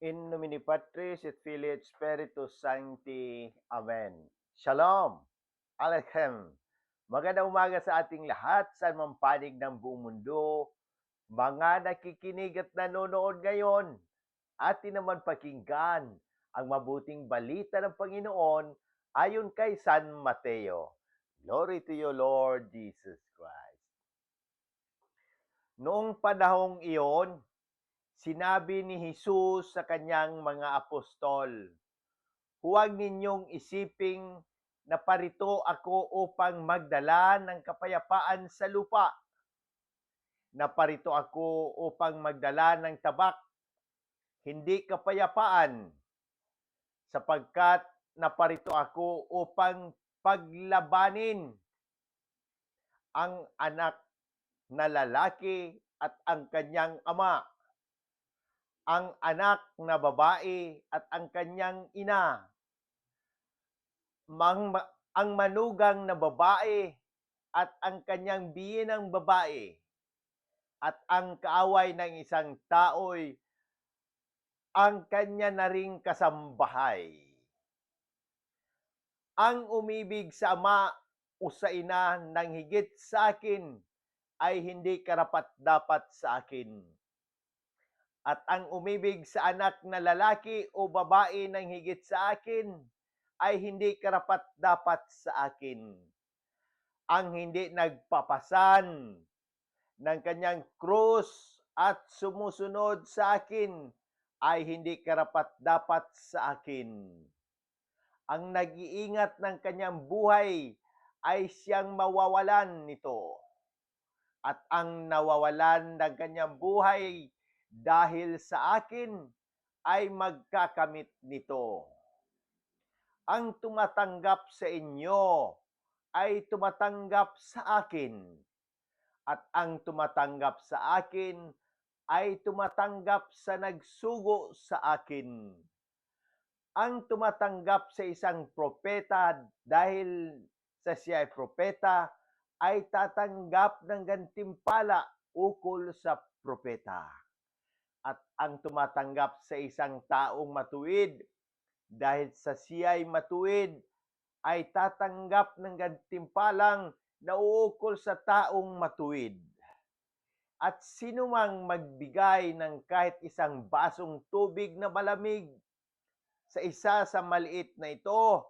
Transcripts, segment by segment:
In nomine Patris et Filii et Spiritus Sancti. Amen. Shalom. Alechem. Magandang umaga sa ating lahat sa mang panig ng buong mundo. Mga nakikinig at nanonood ngayon, atin naman pakinggan ang mabuting balita ng Panginoon ayon kay San Mateo. Glory to you, Lord Jesus Christ. Noong panahong iyon, sinabi ni Jesus sa kanyang mga apostol, Huwag ninyong isiping na parito ako upang magdala ng kapayapaan sa lupa. Na parito ako upang magdala ng tabak, hindi kapayapaan, sapagkat naparito ako upang paglabanin ang anak na lalaki at ang kanyang ama ang anak na babae at ang kanyang ina, mang, ang manugang na babae at ang kanyang biyenang babae, at ang kaaway ng isang tao'y ang kanya na ring kasambahay. Ang umibig sa ama o sa ina ng higit sa akin ay hindi karapat dapat sa akin at ang umibig sa anak na lalaki o babae ng higit sa akin ay hindi karapat dapat sa akin. Ang hindi nagpapasan ng kanyang krus at sumusunod sa akin ay hindi karapat dapat sa akin. Ang nag-iingat ng kanyang buhay ay siyang mawawalan nito. At ang nawawalan ng kanyang buhay dahil sa akin ay magkakamit nito. Ang tumatanggap sa inyo ay tumatanggap sa akin. At ang tumatanggap sa akin ay tumatanggap sa nagsugo sa akin. Ang tumatanggap sa isang propeta dahil sa siya ay propeta ay tatanggap ng gantimpala ukol sa propeta at ang tumatanggap sa isang taong matuwid dahil sa siya'y matuwid ay tatanggap ng gantimpalang na uukol sa taong matuwid. At sino mang magbigay ng kahit isang basong tubig na malamig sa isa sa maliit na ito,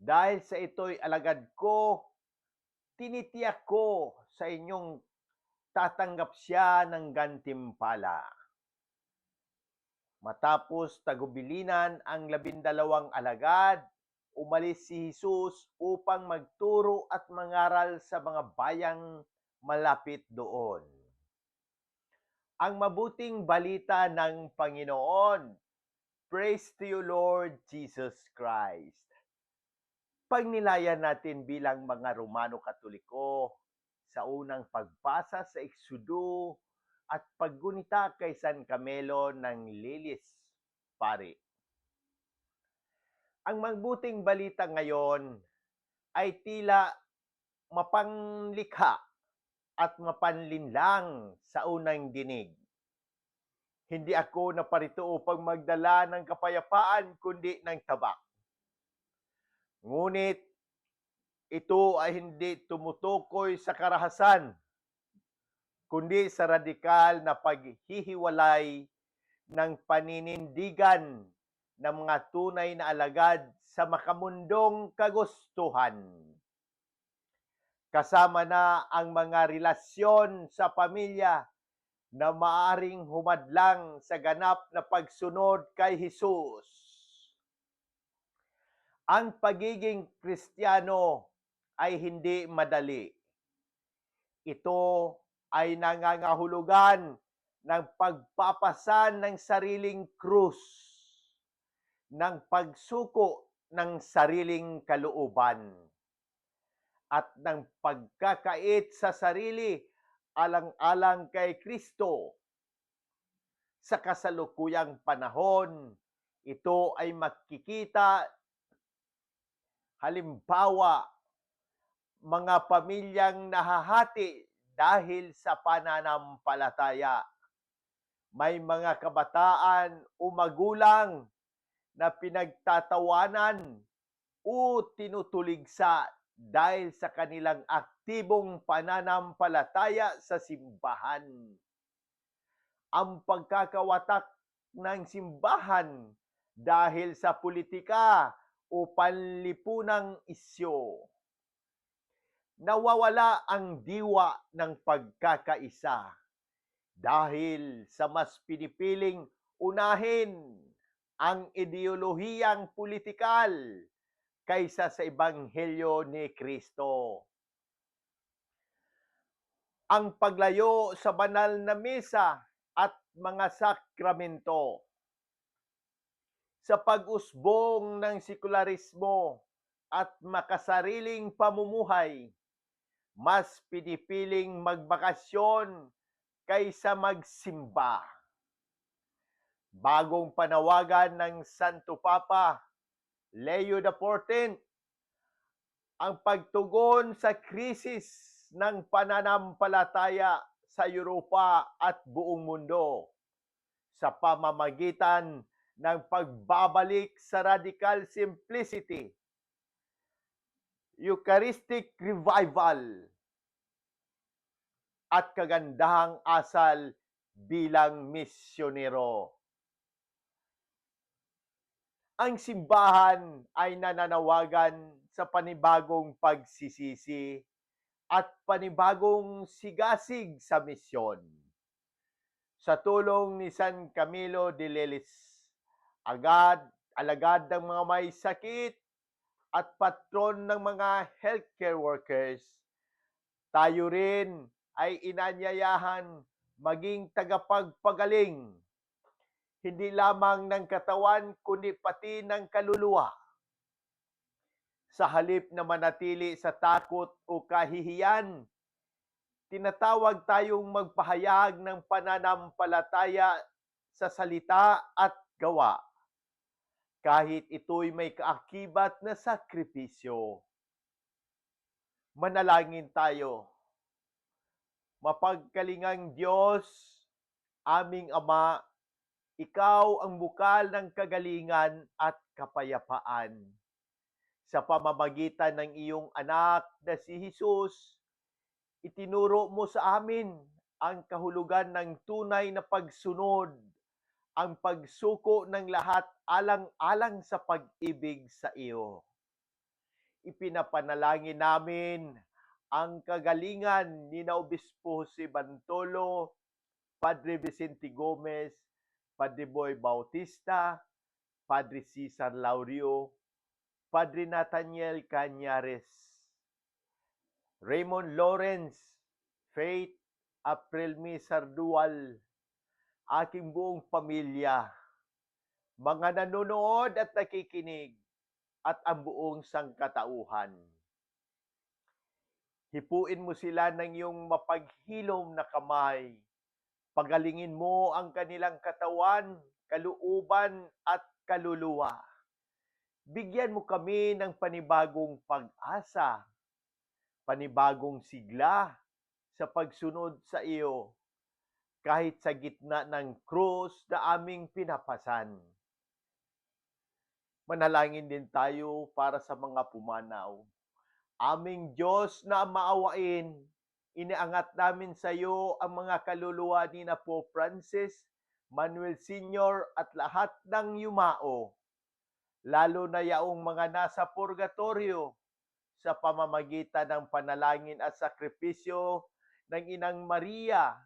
dahil sa ito'y alagad ko, tinitiyak ko sa inyong tatanggap siya ng gantimpala. Matapos tagubilinan ang labindalawang alagad, umalis si Jesus upang magturo at mangaral sa mga bayang malapit doon. Ang mabuting balita ng Panginoon. Praise to you, Lord Jesus Christ. Pagnilayan natin bilang mga Romano Katoliko, sa unang pagbasa sa Eksudo at paggunita kay San Camelo ng Lilis, pare. Ang magbuting balita ngayon ay tila mapanglikha at mapanlinlang sa unang dinig. Hindi ako naparito upang magdala ng kapayapaan kundi ng tabak. Ngunit ito ay hindi tumutukoy sa karahasan, kundi sa radikal na paghihiwalay ng paninindigan ng mga tunay na alagad sa makamundong kagustuhan. Kasama na ang mga relasyon sa pamilya na maaring humadlang sa ganap na pagsunod kay Jesus. Ang pagiging Kristiyano ay hindi madali. Ito ay nangangahulugan ng pagpapasan ng sariling krus, ng pagsuko ng sariling kalooban, at ng pagkakait sa sarili alang-alang kay Kristo. Sa kasalukuyang panahon, ito ay makikita halimbawa mga pamilyang nahahati dahil sa pananampalataya. May mga kabataan o magulang na pinagtatawanan o tinutuligsa dahil sa kanilang aktibong pananampalataya sa simbahan. Ang pagkakawatak ng simbahan dahil sa politika o panlipunang isyo. Nawawala ang diwa ng pagkakaisa dahil sa mas pinipiling unahin ang ideolohiyang politikal kaysa sa ebanghelyo ni Kristo. Ang paglayo sa banal na misa at mga sakramento sa pag-usbong ng sekularismo at makasariling pamumuhay, mas pinipiling magbakasyon kaysa magsimba. Bagong panawagan ng Santo Papa Leo XIV, ang pagtugon sa krisis ng pananampalataya sa Europa at buong mundo sa pamamagitan ng pagbabalik sa radical simplicity, Eucharistic revival, at kagandahang asal bilang misyonero. Ang simbahan ay nananawagan sa panibagong pagsisisi at panibagong sigasig sa misyon. Sa tulong ni San Camilo de Lelis, agad, alagad ng mga may sakit at patron ng mga healthcare workers, tayo rin ay inanyayahan maging tagapagpagaling, hindi lamang ng katawan kundi pati ng kaluluwa. Sa halip na manatili sa takot o kahihiyan, tinatawag tayong magpahayag ng pananampalataya sa salita at gawa. Kahit ito'y may kaakibat na sakripisyo. Manalangin tayo. Mapagkalingang Diyos, aming Ama, Ikaw ang bukal ng kagalingan at kapayapaan. Sa pamamagitan ng iyong anak na si Jesus, itinuro mo sa amin ang kahulugan ng tunay na pagsunod, ang pagsuko ng lahat alang-alang sa pag-ibig sa iyo. Ipinapanalangin namin ang kagalingan ni na Obispo si Bantolo, Padre Vicente Gomez, Padre Boy Bautista, Padre Cesar Laurio, Padre Nathaniel Cañares, Raymond Lawrence, Faith Aprilmi Sardual, aking buong pamilya, mga nanonood at nakikinig, at ang buong sangkatauhan. Hipuin mo sila ng iyong mapaghilom na kamay. Pagalingin mo ang kanilang katawan, kaluuban at kaluluwa. Bigyan mo kami ng panibagong pag-asa, panibagong sigla sa pagsunod sa iyo, kahit sa gitna ng krus na aming pinapasan. Manalangin din tayo para sa mga pumanaw. Aming Diyos na maawain, iniangat namin sa iyo ang mga kaluluwa ni na Pope Francis, Manuel Sr. at lahat ng yumao, lalo na yaong mga nasa purgatorio sa pamamagitan ng panalangin at sakripisyo ng Inang Maria.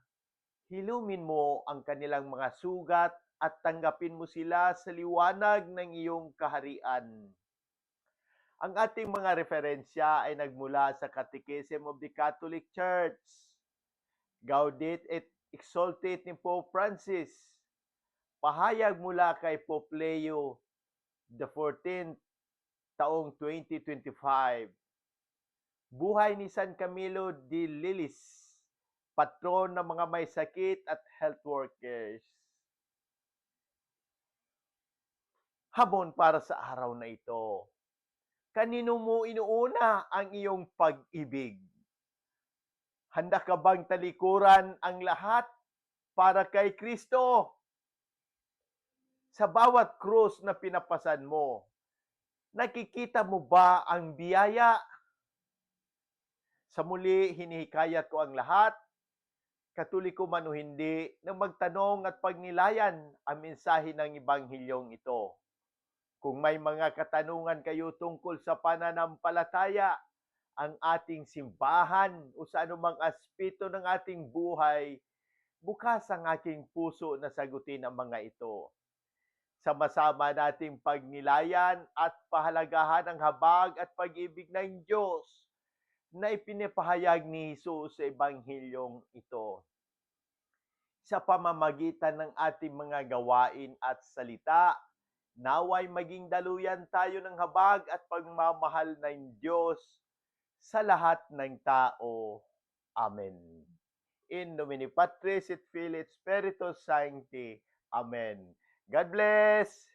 Hilumin mo ang kanilang mga sugat at tanggapin mo sila sa liwanag ng iyong kaharian. Ang ating mga referensya ay nagmula sa Catechism of the Catholic Church, Gaudete et Exsultate ni Pope Francis, pahayag mula kay Pope Leo 14th taong 2025. Buhay ni San Camilo de Lilis, patron ng mga may sakit at health workers. Hamon para sa araw na ito. Kanino mo inuuna ang iyong pag-ibig? Handa ka bang talikuran ang lahat para kay Kristo. Sa bawat krus na pinapasan mo, nakikita mo ba ang biyaya? Sa muli, hinihikayat ko ang lahat, katoliko man o hindi, na magtanong at pagnilayan ang mensahe ng Ebanghilyong ito. Kung may mga katanungan kayo tungkol sa pananampalataya, ang ating simbahan o sa anumang aspeto ng ating buhay, bukas ang aking puso na sagutin ang mga ito. Sama-sama nating pagnilayan at pahalagahan ang habag at pag-ibig ng Diyos na ipinapahayag ni Jesus sa Ebanghilyong ito. Sa pamamagitan ng ating mga gawain at salita, naway maging daluyan tayo ng habag at pagmamahal ng Diyos sa lahat ng tao. Amen. In nomine Patris et Filii et Spiritus Sancti. Amen. God bless!